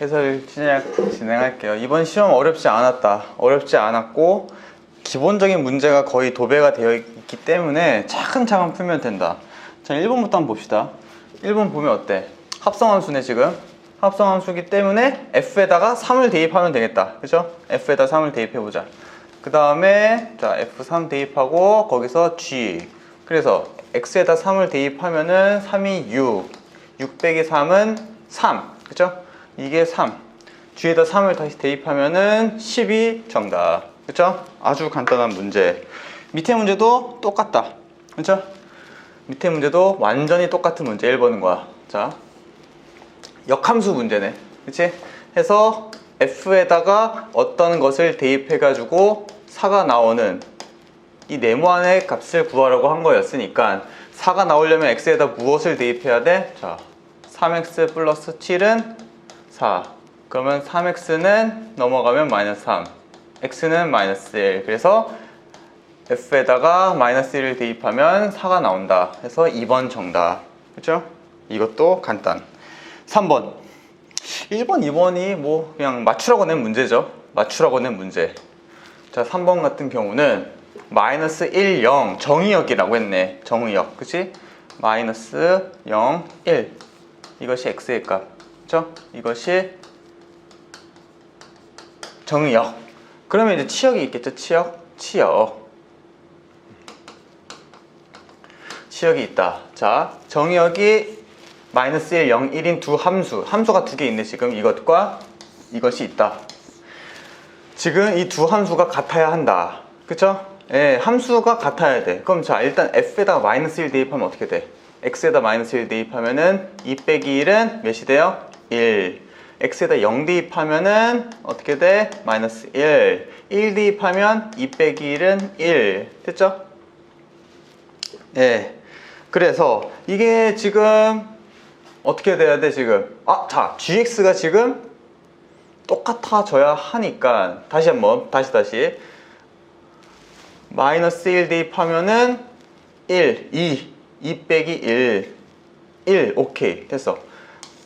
해설 진행, 진행할게요. 이번 시험 어렵지 않았다. 어렵지 않았고 기본적인 문제가 거의 도배가 되어 있기 때문에 차근차근 풀면 된다. 자, 1번부터 한번 봅시다. 1번 보면 어때? 합성함수네 지금. 합성함수기 때문에 f에다가 3을 대입하면 되겠다. 그죠? f에다 3을 대입해 보자. 그 다음에 자 f3 대입하고 거기서 g. 그래서 x에다 3을 대입하면은 3이 6. 6 빼기 3은 3. 그죠? 이게 3. g에다 3을 다시 대입하면은 12 정답. 그죠? 아주 간단한 문제. 밑에 문제도 똑같다. 그죠? 밑에 문제도 완전히 똑같은 문제 1번과 자 역함수 문제네 그치? 해서 f에다가 어떤 것을 대입해 가지고 4가 나오는 이 네모안의 값을 구하라고 한 거였으니까 4가 나오려면 x에다 무엇을 대입해야 돼? 자 3x 플러스 7은 4 그러면 3x는 넘어가면 마이너스 3 x는 마이너스 1 그래서 f에다가 마이너스 1을 대입하면 4가 나온다. 해서 2번 정답. 그죠? 이것도 간단. 3번. 1번, 2번이 뭐 그냥 맞추라고 낸 문제죠. 맞추라고 낸 문제. 자 3번 같은 경우는 마이너스 1, 0 정의역이라고 했네. 정의역. 그치? 마이너스 0, 1 이것이 x의 값 그죠? 이것이 정의역 그러면 이제 치역이 있겠죠 치역 치역 치역이 있다. 자, 정의역이 마이너스 1, 0, 1인 두 함수. 함수가 두 개 있네, 지금. 이것과 이것이 있다. 지금 이 두 함수가 같아야 한다. 그쵸? 예, 함수가 같아야 돼. 그럼 자, 일단 f에다가 마이너스 1 대입하면 어떻게 돼? x에다 마이너스 1 대입하면은 2 빼기 1은 몇이 돼요? 1. x에다 0 대입하면은 어떻게 돼? 마이너스 1. 1 대입하면 2 빼기 1은 1. 됐죠? 예. 그래서 이게 지금 어떻게 돼야 돼 지금? 아, 자, gx가 지금 똑같아져야 하니까 다시 한번 다시 다시 마이너스 1 대입하면은 1, 2, 2 빼기 1, 1 오케이 됐어.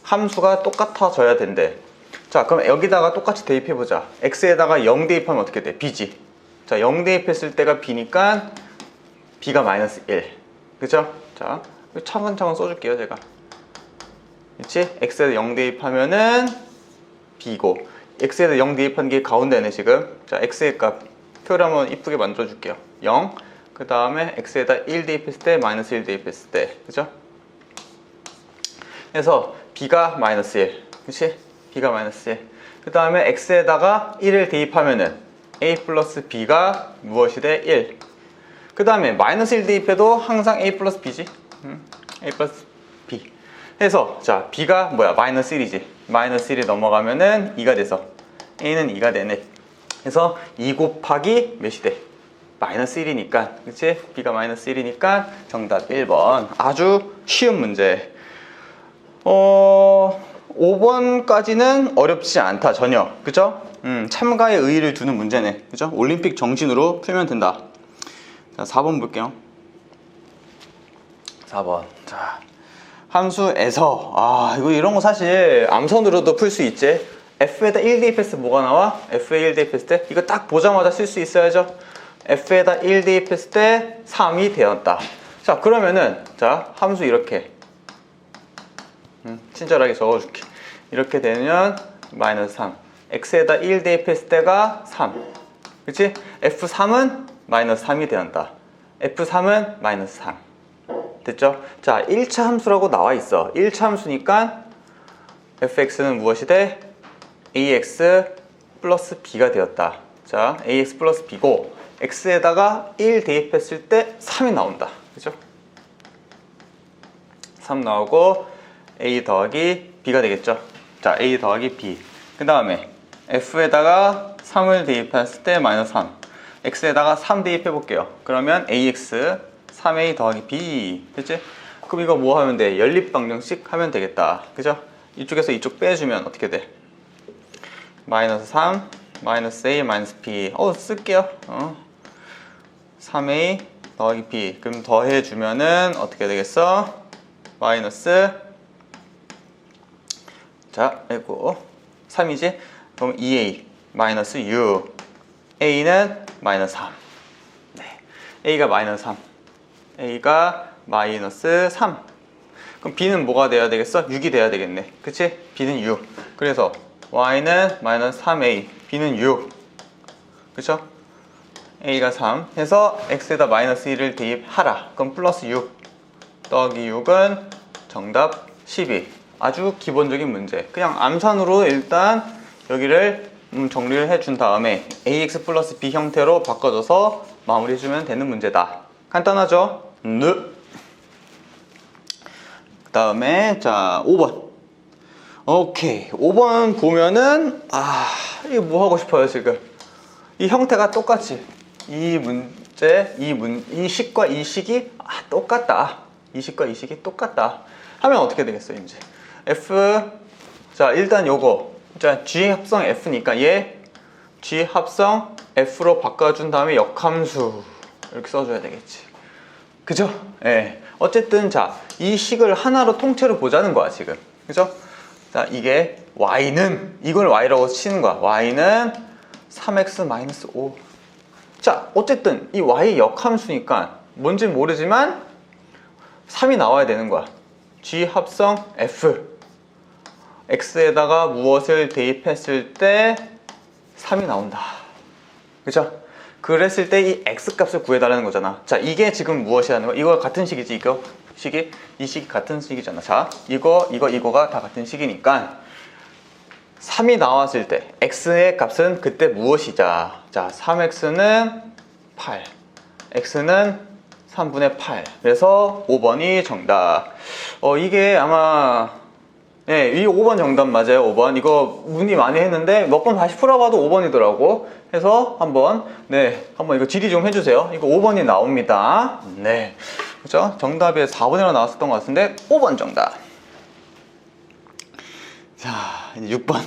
함수가 똑같아져야 된대. 자, 그럼 여기다가 똑같이 대입해 보자. x에다가 0 대입하면 어떻게 돼? b지. 자, 0 대입했을 때가 b니까 b가 마이너스 1. 그죠? 자, 차근차근 써줄게요, 제가. 그렇지? x에다 0 대입하면은 b고 x에다 0 대입한 게 가운데네 지금. 자, x의 값 표를 한번 이쁘게 만들어 줄게요. 0. 그 다음에 x에다 1 대입했을 때 마이너스 1 대입했을 때, 그죠? 그래서 b가 마이너스 1, 그렇지? b가 마이너스 1. 그 다음에 x에다가 1을 대입하면은 a 플러스 b가 무엇이 돼? 1. 그 다음에 마이너스 1 대입해도 항상 a 플러스 b지 음, a 플러스 b 해서 자 b가 뭐야 마이너스 1이지 마이너스 1이 넘어가면은 2가 돼서 a는 2가 되네 그래서 2 곱하기 몇이 돼? 마이너스 1이니까 그치? b가 마이너스 1이니까 정답 1번 아주 쉬운 문제 어 5번까지는 어렵지 않다 전혀 그죠? 음, 참가의 의의를 두는 문제네 그죠? 올림픽 정신으로 풀면 된다 자, 4번 볼게요. 4번. 자, 함수에서 아, 이거 이런 거 사실 암선으로도 풀 수 있지. f에다 1 대입했을 때 뭐가 나와? f에 1 대입했을 때 이거 딱 보자마자 쓸 수 있어야죠. f에다 1 대입했을 때 3이 되었다. 자, 그러면은 자, 함수 이렇게 음, 친절하게 적어줄게. 이렇게 되면 마이너스 3. x에다 1 대입했을 때가 3. 그치? f3은 마이너스 3이 되었다. F3은 마이너스 3. 됐죠? 자, 1차 함수라고 나와 있어. 1차 함수니까 fx는 무엇이 돼? ax 플러스 b가 되었다. 자, ax 플러스 b고 x에다가 1 대입했을 때 3이 나온다. 그죠? 3 나오고 a 더하기 b가 되겠죠? 자, a 더하기 b. 그 다음에 f에다가 3을 대입했을 때 마이너스 3. x에다가 3 대입해 볼게요. 그러면 ax 3a 더하기 b 됐지? 그럼 이거 뭐 하면 돼? 연립방정식 하면 되겠다. 그죠? 이쪽에서 이쪽 빼주면 어떻게 돼? 마이너스 3 마이너스 a 마이너스 b 어 쓸게요. 어. 3a 더하기 b 그럼 더해주면은 어떻게 되겠어? 마이너스 자, 아이고 3이지? 그럼 2a 마이너스 6 a는 마이너스 3 네. a가 마이너스 3 a가 마이너스 3 그럼 b는 뭐가 돼야 되겠어? 6이 돼야 되겠네 그치? b는 6 그래서 y는 마이너스 3a b는 6 그쵸? a가 3 해서 x에다 마이너스 1을 대입하라 그럼 플러스 6 더하기 6은 정답 12 아주 기본적인 문제. 그냥 암산으로 일단 여기를 음, 정리를 해 준 다음에 ax 플러스 b 형태로 바꿔줘서 마무리 해주면 되는 문제다. 간단하죠? 네. 그 다음에 자 5번. 오케이. 5번 보면은 아 이게 뭐 하고 싶어요 지금? 이 형태가 똑같이. 이 문제 이 문 이 식과 이 식이 아, 똑같다. 이 식과 이 식이 똑같다. 하면 어떻게 되겠어요 이제 f 자 일단 요거 자 g 합성 f니까 얘 g 합성 f로 바꿔준 다음에 역함수 이렇게 써줘야 되겠지 그죠? 예. 어쨌든 자, 이 식을 하나로 통째로 보자는 거야, 지금. 그죠? 자, 이게 y는 이걸 y라고 치는 거야. y는 3x 5. 자, 어쨌든 이 y 역함수니까 뭔지 모르지만 3이 나와야 되는 거야. g 합성 f. x에다가 무엇을 대입했을 때 3이 나온다. 그죠? 그랬을 때 이 x 값을 구해달라는 거잖아. 자, 이게 지금 무엇이라는 거? 이거 같은 식이지, 이거 식이 이 식이 같은 식이잖아. 자, 이거 이거 이거가 다 같은 식이니까 3이 나왔을 때 x의 값은 그때 무엇이자? 자, 3x는 8, x는 3분의 8. 그래서 5번이 정답. 어, 이게 아마 네, 이 5번 정답 맞아요. 5번. 이거 문의 많이 했는데 몇 번 다시 풀어봐도 5번이더라고. 해서 한번 네, 한번 이거 질의 좀 해주세요. 이거 5번이 나옵니다. 네, 그죠? 정답에 4번이나 나왔었던 것 같은데 5번 정답. 자, 이제 6번.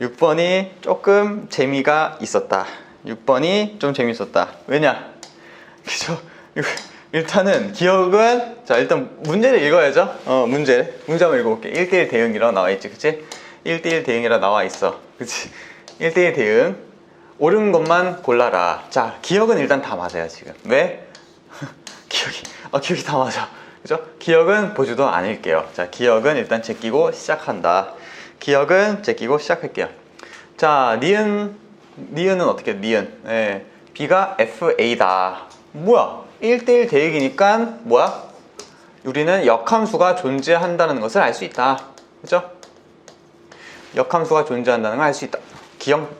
6번이 조금 재미가 있었다. 6번이 좀 재밌었다. 왜냐? 그죠? 일단은 기억은 자 일단 문제를 읽어야죠. 어 문제 문제 한번 읽어볼게. 1대1 대응이라고 나와 있지, 그치? 1대1 대응이라 나와 있어, 그치? 1대1 대응 옳은 것만 골라라. 자 기억은 일단 다 맞아요 지금. 왜? 기억이 아 기억이 다 맞아. 그죠? 기억은 보지도 않을게요. 자 기억은 일단 제끼고 시작한다. 기억은 제끼고 시작할게요. 자 니은 니은은 어떻게 해? 니은 예. B가 FA다. 뭐야? 1대1 대역이니까 뭐야? 우리는 역함수가 존재한다는 것을 알 수 있다. 그죠? 역함수가 존재한다는 걸 알 수 있다. 기억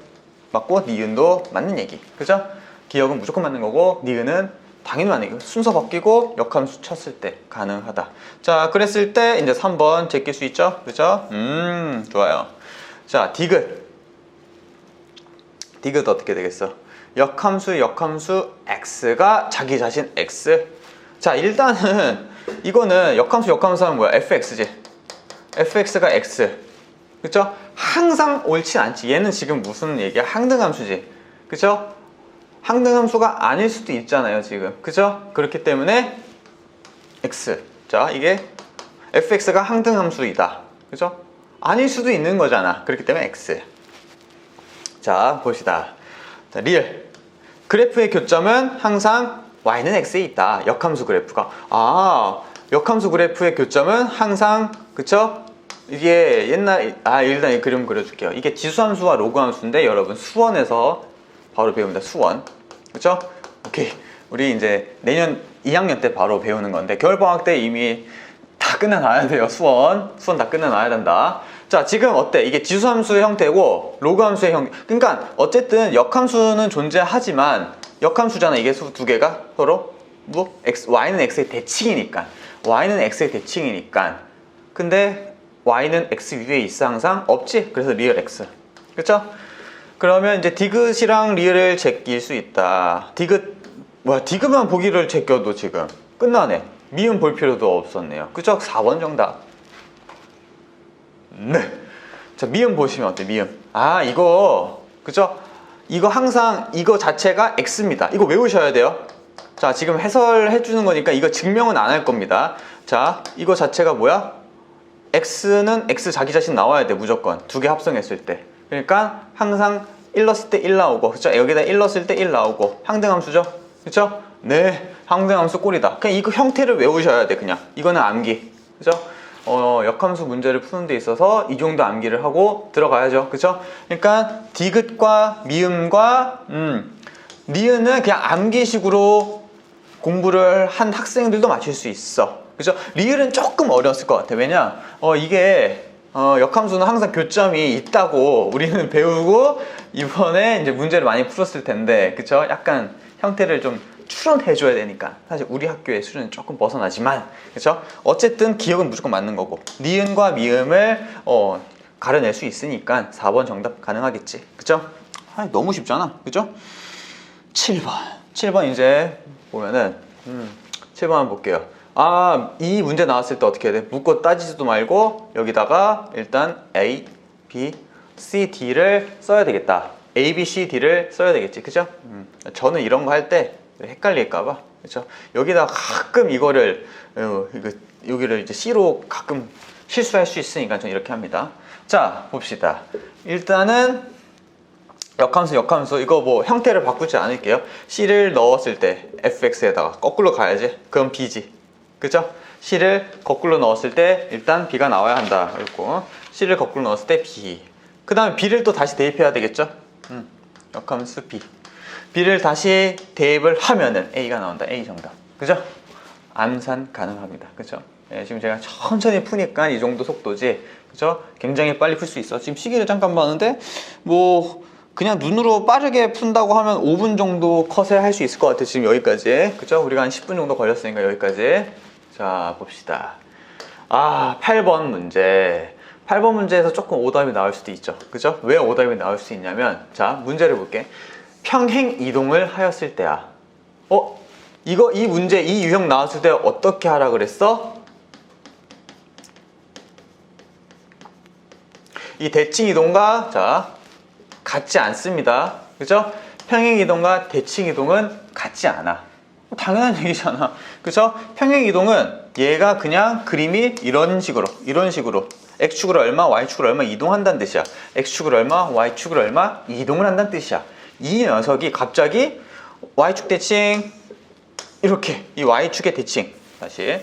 맞고 니은도 맞는 얘기. 그죠? 기억은 무조건 맞는 거고 니은은 당연히 맞는 얘기. 순서 바뀌고 역함수 쳤을 때 가능하다. 자, 그랬을 때 이제 3번 제낄 수 있죠? 그죠? 음, 좋아요. 자, 디귿. 디귿 어떻게 되겠어? 역함수 역함수 x가 자기 자신 x. 자 일단은 이거는 역함수 역함수 하면 뭐야. Fx지. Fx가 x. 그쵸? 항상 옳진 않지. 얘는 지금 무슨 얘기야? 항등함수지. 그쵸? 항등함수가 아닐 수도 있잖아요 지금. 그쵸? 그렇기 때문에 x. 자 이게 fx가 항등함수이다. 그죠 아닐 수도 있는 거잖아. 그렇기 때문에 x. 자 봅시다. 자 리얼 그래프의 교점은 항상 y는 x에 있다. 역함수 그래프가. 아, 역함수 그래프의 교점은 항상 그쵸? 이게 옛날 아 일단 이 그림 그려줄게요. 이게 지수함수와 로그함수인데 여러분 수원에서 바로 배웁니다. 수원. 그쵸? 오케이. 우리 이제 내년 2학년 때 바로 배우는 건데 겨울방학 때 이미 다 끝내놔야 돼요. 수원. 수원 다 끝내놔야 된다. 자, 지금 어때? 이게 지수함수의 형태고 로그함수의 형태. 그러니까 어쨌든 역함수는 존재하지만 역함수잖아. 이게 수 두 개가 서로 뭐 x, y는 x의 대칭이니까. y는 x의 대칭이니까. 근데 y는 x 위에 있어 항상 없지. 그래서 리얼 x. 그렇죠? 그러면 이제 디귿이랑 리얼을 제낄 수 있다. 디귿 뭐야? 디귿만 보기를 제껴도 지금 끝나네. 미음 볼 필요도 없었네요. 그죠? 4번 정답. 네. 자, 미음 보시면 어때? 미음. 아, 이거 그죠? 이거 항상 이거 자체가 x입니다. 이거 외우셔야 돼요. 자, 지금 해설해 주는 거니까 이거 증명은 안 할 겁니다. 자, 이거 자체가 뭐야? x는 x 자기 자신 나와야 돼 무조건 두 개 합성했을 때 그러니까 항상 1 넣었을 때 1 나오고 그쵸 여기다 1 넣었을 때 1 나오고 항등함수죠 그쵸 네 항등함수 꼴이다 그냥 이거 형태를 외우셔야 돼 그냥 이거는 암기 그죠 어, 역함수 문제를 푸는 데 있어서 이 정도 암기를 하고 들어가야죠 그쵸 그러니까 디귿과 미음과 음, 니은은 그냥 암기식으로 공부를 한 학생들도 맞출 수 있어. 그죠? 리을은 조금 어려웠을 것 같아. 왜냐? 어, 이게, 어, 역함수는 항상 교점이 있다고 우리는 배우고 이번에 이제 문제를 많이 풀었을 텐데, 그쵸? 약간 형태를 좀 추론해줘야 되니까. 사실 우리 학교의 수준은 조금 벗어나지만, 그쵸? 어쨌든 기억은 무조건 맞는 거고. 니은과 미음을, 어, 가려낼 수 있으니까 4번 정답 가능하겠지. 그쵸? 아, 너무 쉽잖아. 그죠? 7번. 7번 이제 보면은 음, 7번 한번 볼게요. 아, 이 문제 나왔을 때 어떻게 해야 돼? 묶고 따지지도 말고 여기다가 일단 A, B, C, D를 써야 되겠다. A, B, C, D를 써야 되겠지. 그죠? 음, 저는 이런 거 할때 헷갈릴까봐. 그죠? 여기다 가끔 이거를, 어, 이거, 여기를 이제 C로 가끔 실수할 수 있으니까 저는 이렇게 합니다. 자, 봅시다. 일단은 역함수 역함수 이거 뭐 형태를 바꾸지 않을게요 C를 넣었을 때 fx에다가 거꾸로 가야지 그럼 b지 그죠? C를 거꾸로 넣었을 때 일단 b가 나와야 한다 그리고 C를 거꾸로 넣었을 때 b 그 다음에 b를 또 다시 대입해야 되겠죠? 음, 역함수 b b를 다시 대입을 하면은 a가 나온다 a 정답 그죠? 암산 가능합니다 그죠? 예, 지금 제가 천천히 푸니까 이 정도 속도지 그죠? 굉장히 빨리 풀 수 있어 지금 시계를 잠깐 봤는데 뭐 그냥 눈으로 빠르게 푼다고 하면 5분 정도 컷에 할 수 있을 것 같아요. 지금 여기까지. 그죠? 우리가 한 10분 정도 걸렸으니까 여기까지. 자, 봅시다. 아, 8번 문제. 8번 문제에서 조금 오답이 나올 수도 있죠. 그죠? 왜 오답이 나올 수 있냐면, 자, 문제를 볼게. 평행 이동을 하였을 때야. 어? 이거, 이 문제, 이 유형 나왔을 때 어떻게 하라 그랬어? 이 대칭 이동과, 자, 같지 않습니다. 그죠? 평행 이동과 대칭 이동은 같지 않아. 당연한 얘기잖아. 그죠? 평행 이동은 얘가 그냥 그림이 이런 식으로, 이런 식으로 x축으로 얼마, y축으로 얼마 이동한다는 뜻이야. x축으로 얼마, y축으로 얼마 이동을 한다는 뜻이야. 이 녀석이 갑자기 y축 대칭 이렇게 이 y축의 대칭 다시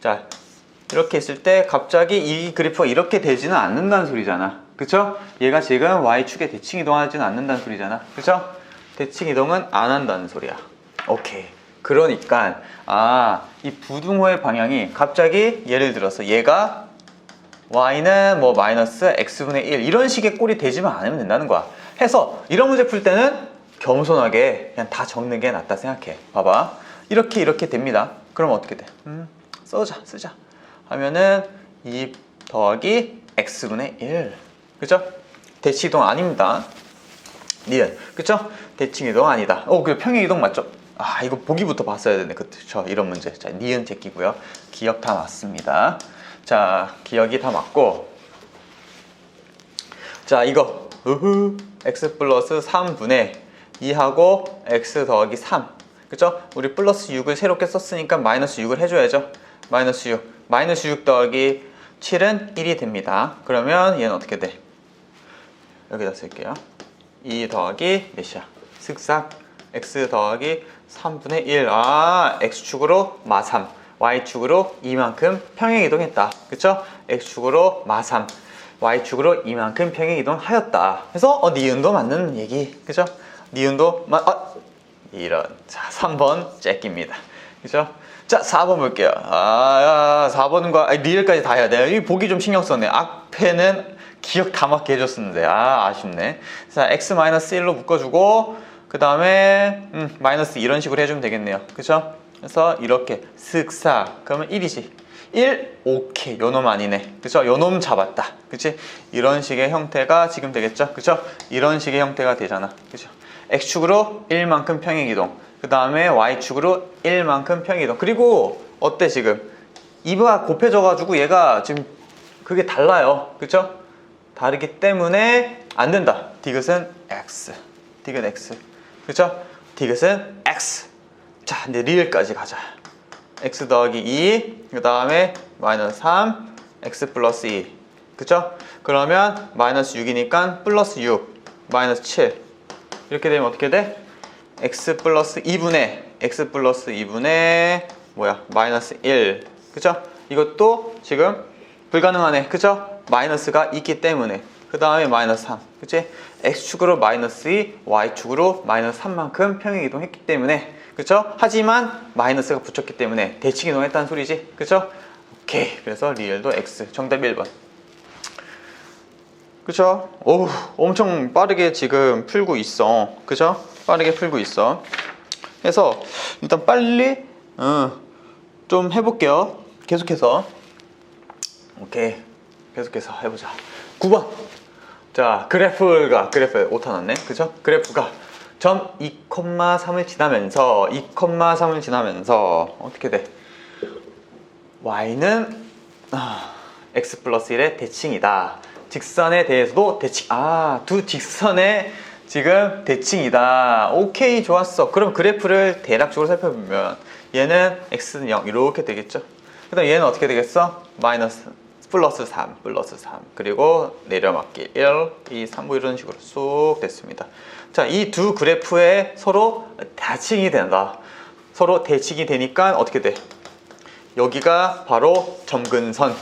자 이렇게 있을 때 갑자기 이 그래프가 이렇게 되지는 않는다는 소리잖아. 그쵸? 얘가 지금 y축에 대칭 이동하지는 않는다는 소리잖아. 그쵸? 대칭 이동은 안 한다는 소리야. 오케이. 그러니까 아, 이 부등호의 방향이 갑자기 예를 들어서 얘가 y는 뭐 마이너스 x분의 1 이런 식의 꼴이 되지만 않으면 된다는 거야. 해서 이런 문제 풀 때는 겸손하게 그냥 다 적는 게 낫다 생각해. 봐봐. 이렇게 이렇게 됩니다. 그럼 어떻게 돼? 음, 써자, 쓰자. 하면은 2 더하기 x분의 1. 그죠? 대칭이동 아닙니다. 니은. 그죠? 대칭이동 아니다. 어, 그 평행이동 맞죠? 아, 이거 보기부터 봤어야 되네. 그쵸? 이런 문제. 자, 니은 제끼고요. 기억 다 맞습니다. 자, 기억이 다 맞고. 자, 이거. 우후. X 플러스 3분의 2하고 x 더하기 3. 그죠? 우리 플러스 6을 새롭게 썼으니까 마이너스 6을 해줘야죠. 마이너스 6. 마이너스 6 더하기 7은 1이 됩니다. 그러면 얘는 어떻게 돼? 여기다 쓸게요. 2 더하기 몇이야? 슥싹 x 더하기 3분의 1. 아, x축으로 마3, y축으로 이만큼 평행 이동했다. 그쵸? x축으로 마3, y축으로 이만큼 평행 이동하였다. 그래서 어, 니은도 맞는 얘기. 그죠? 니은도 마, 아, 이런. 자, 3번 째깁니다. 그죠? 자, 4번 볼게요. 아, 4번과 아니, 리을까지 다 해야 돼요. 이 보기 좀 신경 썼네. 앞에는 기억 다 맞게 해줬었는데 아 아쉽네 자 x-1로 묶어주고 그 다음에 음, 마이너스 이런 식으로 해주면 되겠네요 그쵸? 그래서 이렇게 슥싹 그러면 1이지 1 오케이 요놈 아니네 그쵸? 요놈 잡았다 그치? 이런 식의 형태가 지금 되겠죠 그쵸? 이런 식의 형태가 되잖아 그쵸? x축으로 1만큼 평행이동 그 다음에 y축으로 1만큼 평행이동 그리고 어때 지금 2가 곱해져 가지고 얘가 지금 그게 달라요 그쵸? 다르기 때문에 안 된다. 디귿은 x. 디귿 x. 그렇죠? 디귿은 x. 자, 이제 리을까지 가자. x 더하기 2, 그 다음에 마이너스 3, x 플러스 2 그쵸? 그러면 마이너스 6이니까 플러스 6 마이너스 7 이렇게 되면 어떻게 돼? x 플러스 2분의 x 플러스 2분의 뭐야 마이너스 1 그쵸? 이것도 지금 불가능하네 그쵸? 마이너스가 있기 때문에 그 다음에 마이너스 3 그치? x축으로 마이너스 2 y축으로 마이너스 3만큼 평행 이동했기 때문에 그쵸? 하지만 마이너스가 붙였기 때문에 대칭 이 동했다는 소리지. 그쵸? 오케이. 그래서 리얼도 x 정답 1번. 그쵸? 오 엄청 빠르게 지금 풀고 있어. 그쵸? 빠르게 풀고 있어. 그래서 일단 빨리 어, 좀 해볼게요. 계속해서. 오케이. 계속해서 해보자. 9번. 자 그래프가 그래프 오타 났네. 그죠? 그래프가 점 2,3을 지나면서 2,3을 지나면서 어떻게 돼? y는 아, x 플러스 1의 대칭이다. 직선에 대해서도 대칭. 아, 두 직선의 지금 대칭이다. 오케이, 좋았어. 그럼 그래프를 대략적으로 살펴보면 얘는 x는 0 이렇게 되겠죠. 그 다음 얘는 어떻게 되겠어? 마이너스 플러스 3, 플러스 3. 그리고 내려막기 1, 2, 3, 뭐 이런 식으로 쑥 됐습니다. 자, 이 두 그래프에 서로 대칭이 된다. 서로 대칭이 되니까 어떻게 돼? 여기가 바로 점근선.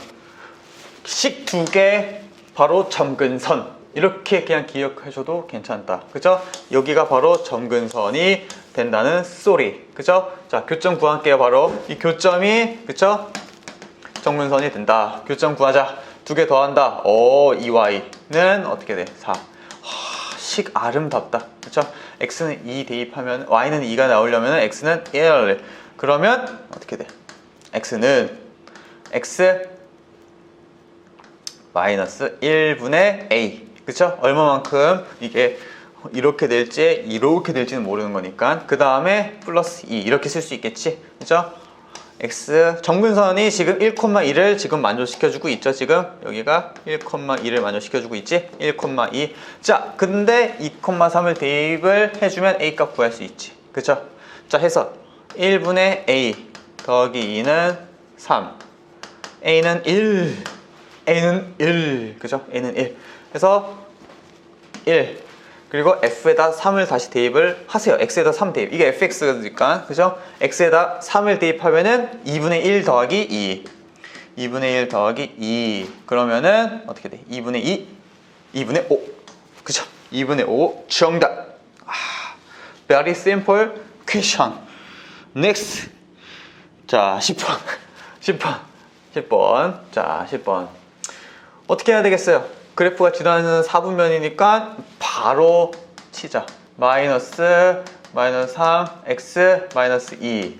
식 두 개 바로 점근선. 이렇게 그냥 기억하셔도 괜찮다. 그죠? 여기가 바로 점근선이 된다는 소리. 그죠? 자 교점 구할게요 바로. 이 교점이 그죠? 점근선이 된다. 교점 구하자. 두 개 더한다. 오 2y는 어떻게 돼? 4. 하, 식 아름답다. 그죠 x는 2 대입하면 y는 2가 나오려면 x는 1 그러면 어떻게 돼? X는 x 마이너스 1분의 a. 그쵸? 얼마만큼 이게 이렇게 될지 이렇게 될지는 모르는 거니까. 그 다음에 플러스 2 이렇게 쓸 수 있겠지? 그죠? X 정근선이 지금 1,2를 지금 만족시켜주고 있죠 지금? 여기가 1,2를 만족시켜주고 있지? 1,2자 근데 2,3을 대입을 해주면 a 값 구할 수 있지. 그쵸? 자 해서 1분의 a 더하기 2는 3 a는 1 a는 1 그죠? a는 1 그래서 1 그리고 f에다 3을 다시 대입을 하세요. X에다 3 대입. 이게 fx니까. 그죠? x에다 3을 대입하면은 2분의 1 더하기 2 2분의 1 더하기 2 그러면은 어떻게 돼? 2분의 2 2분의 5 그죠? 2분의 5 정답. 아, very simple question. Next. 자 10번. 10번. 10번. 자 10번. 어떻게 해야 되겠어요? 그래프가 지나는 4분면이니까 바로 치자. 마이너스 마이너스 3 x 마이너스 2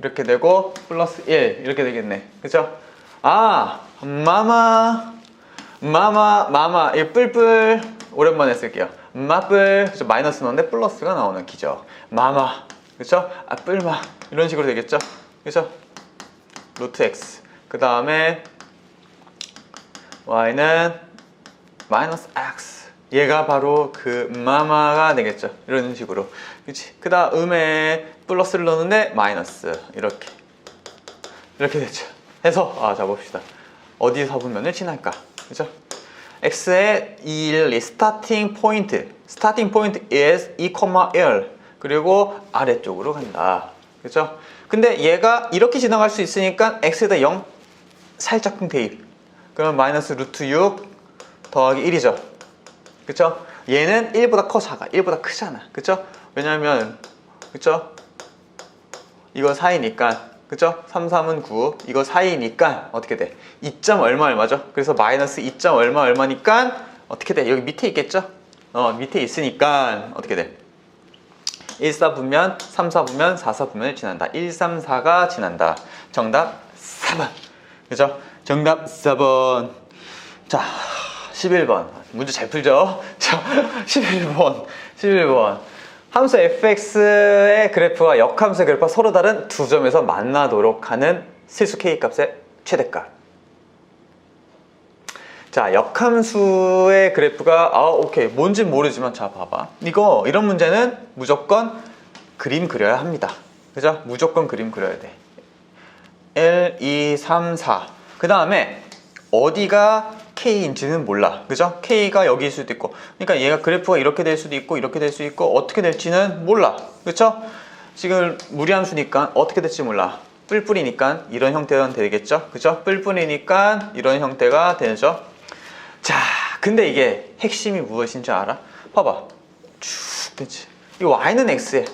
이렇게 되고 플러스 1 이렇게 되겠네. 그죠? 아 마마. 마마 마마. 이 뿔뿔 오랜만에 쓸게요. 마뿔. 그죠? 마이너스 넣는데 플러스가 나오는 기적. 마마. 그죠? 아 뿔마. 이런 식으로 되겠죠? 그죠? 루트 x. 그 다음에 y는 마이너스 x. 얘가 바로 그 마마가 되겠죠. 이런 식으로. 그치? 그 다음에 플러스를 넣는데 마이너스. 이렇게. 이렇게 되죠. 해서 아 자 봅시다. 어디 사분면을 지날까? 그죠? X의 1, 스타팅 포인트 스타팅 포인트 is 2,1 그리고 아래쪽으로 간다. 그죠? 근데 얘가 이렇게 지나갈 수 있으니까 x에다 0 살짝쿵 대입. 그러면 마이너스 루트 6 더하기 1이죠 그쵸? 얘는 1보다 커 작아 1보다 크잖아 그쵸? 왜냐면 그쵸? 이거 4이니까 그쵸? 3, 3은 9 이거 4이니까 어떻게 돼? 2점 얼마 얼마죠? 그래서 마이너스 2점 얼마 얼마니까 어떻게 돼? 여기 밑에 있겠죠? 어 밑에 있으니까 어떻게 돼? 1, 4 분면, 3, 4 분면, 4, 4 분면을 지난다 1, 3, 4가 지난다 정답 4번 그죠? 정답 4번 자 11번. 문제 잘 풀죠? 자 11번. 11번. 함수 fx의 그래프와 역함수의 그래프가 서로 다른 두 점에서 만나도록 하는 실수 k 값의 최대값. 자 역함수의 그래프가 아 오케이. 뭔지 모르지만 자 봐봐. 이거 이런 문제는 무조건 그림 그려야 합니다. 그죠? 무조건 그림 그려야 돼. 1, 2, 3, 4. 그 다음에 어디가 K인지는 몰라. 그죠? K가 여기일 수도 있고. 그러니까 얘가 그래프가 이렇게 될 수도 있고, 이렇게 될수 있고, 어떻게 될지는 몰라. 그쵸? 지금 무리함수니까 어떻게 될지 몰라. 뿔뿔이니까 이런 형태가 되겠죠? 그죠? 뿔뿔이니까 이런 형태가 되죠? 자, 근데 이게 핵심이 무엇인 줄 알아? 봐봐. 쭉 됐지. 이 y는 x에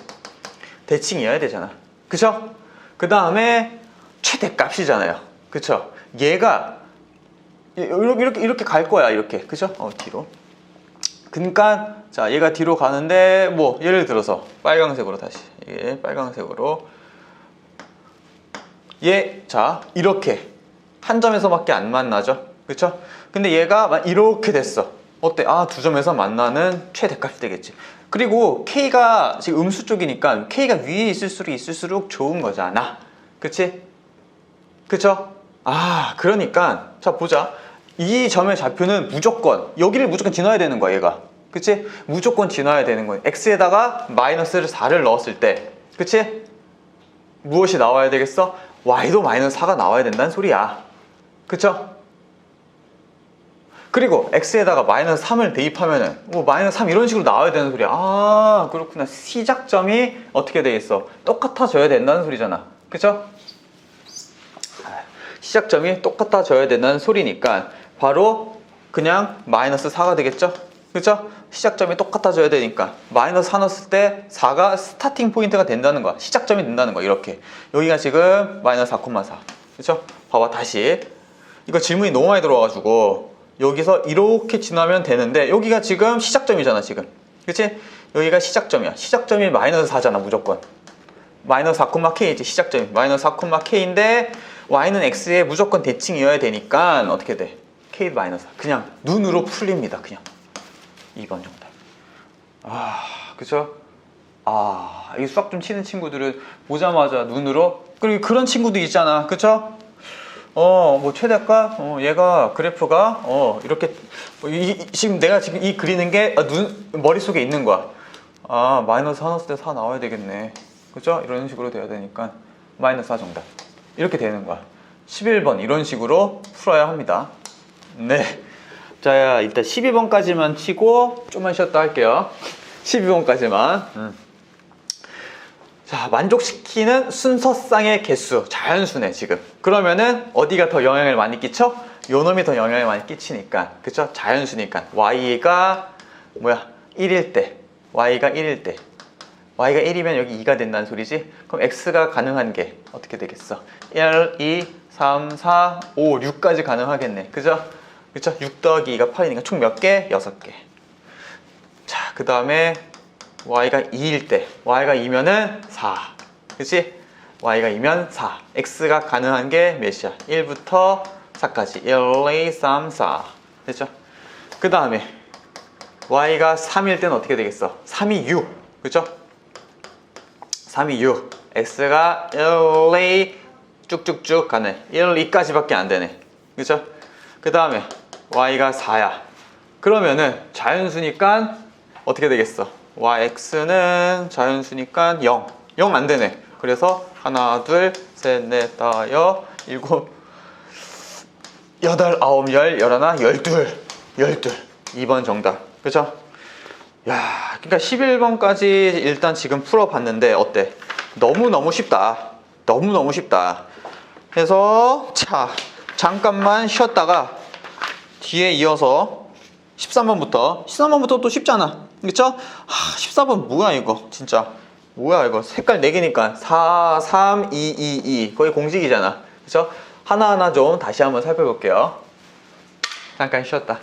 대칭이어야 되잖아. 그쵸? 그 다음에 최대값이잖아요. 그쵸? 얘가 이렇게 이렇게 이렇게 갈 거야 이렇게 그죠? 어 뒤로. 그러니까 자 얘가 뒤로 가는데 뭐 예를 들어서 빨강색으로 다시 예 빨강색으로 얘 자 이렇게 한 점에서밖에 안 만나죠, 그렇죠? 근데 얘가 막 이렇게 됐어. 어때? 아 두 점에서 만나는 최대값이 되겠지. 그리고 K가 지금 음수 쪽이니까 K가 위에 있을수록 있을수록 좋은 거잖아. 그치? 그쵸? 아, 그러니까, 자, 보자. 이 점의 좌표는 무조건, 여기를 무조건 지나야 되는 거야, 얘가. 그치? 무조건 지나야 되는 거야. X에다가 마이너스를 4를 넣었을 때, 그치? 무엇이 나와야 되겠어? Y도 마이너스 4가 나와야 된다는 소리야. 그쵸? 그리고 x에다가 마이너스 3을 대입하면은 뭐 마이너스 3 이런 식으로 나와야 되는 소리야. 아 그렇구나. 시작점이 어떻게 되겠어? 똑같아져야 된다는 소리잖아. 그쵸? 시작점이 똑같아져야 된다는 소리니까 바로 그냥 마이너스 4가 되겠죠? 그죠? 시작점이 똑같아져야 되니까 마이너스 4 넣었을 때 4가 스타팅 포인트가 된다는 거야. 시작점이 된다는 거야. 이렇게 여기가 지금 마이너스 4,4 그죠? 봐봐 다시 이거 질문이 너무 많이 들어와가지고 여기서 이렇게 지나면 되는데 여기가 지금 시작점이잖아 지금 그치? 여기가 시작점이야 시작점이 마이너스 4잖아 무조건 마이너스 4,k이지 시작점이 마이너스 4,k인데 y는 x에 무조건 대칭이어야 되니까 어떻게 돼? k 마이너스 4 그냥 눈으로 풀립니다 그냥 2번 정답 아 그쵸? 아, 이 수학 좀 치는 친구들은 보자마자 눈으로 그리고 그런 친구도 있잖아. 그쵸? 어, 뭐 최대값, 어, 얘가 그래프가 어 이렇게 뭐 이, 이- 지금 내가 지금 이 그리는 게 아, 눈 머릿속에 있는 거야. 아 마이너스 4 넣었을 때 4 나와야 되겠네. 그죠? 이런 식으로 돼야 되니까 마이너스 4 정답. 이렇게 되는 거야. 11번 이런 식으로 풀어야 합니다. 네. 자 일단 12번까지만 치고 좀만 쉬었다 할게요. 12번까지만. 자, 만족시키는 순서쌍의 개수, 자연수네, 지금. 그러면은, 어디가 더 영향을 많이 끼쳐? 요 놈이 더 영향을 많이 끼치니까. 그쵸? 자연수니까. y가, 뭐야, 1일 때. y가 1일 때. Y가 1이면 여기 2가 된다는 소리지? 그럼 x가 가능한 게 어떻게 되겠어? 1, 2, 3, 4, 5, 6까지 가능하겠네. 그죠? 그쵸? 6 더하기 2가 8이니까 총 몇 개? 6개. 자, 그 다음에 y가 2일 때 y가 2면은 4 그치? y가 2면 4 x가 가능한 게 몇이야? 1부터 4까지 1, 2, 3, 4 됐죠? 그 다음에 y가 3일 때는 어떻게 되겠어? 3이 6 그죠? 3이 6 x가 1, 2 쭉쭉쭉 가네 1, 2까지밖에 안 되네 그죠? 그 다음에 y가 4야 그러면은 자연수니까 어떻게 되겠어? yx는 자연수니까 0. 0 안 되네. 그래서 하나, 둘, 셋, 넷, 다, 여, 일곱, 여덟, 아홉, 열, 열하나, 열둘, 열둘. 2번 정답. 그죠? 야, 그러니까 11번까지 일단 지금 풀어봤는데 어때? 너무너무 쉽다. 너무너무 쉽다. 그래서 자, 잠깐만 쉬었다가 뒤에 이어서 13번부터 13번부터 또 쉽잖아? 아, 14번 뭐야 이거 진짜 뭐야 이거 색깔 4개니까 4, 3, 2, 2, 2 거의 공식이잖아 그쵸? 하나하나 좀 다시 한번 살펴볼게요 잠깐 쉬었다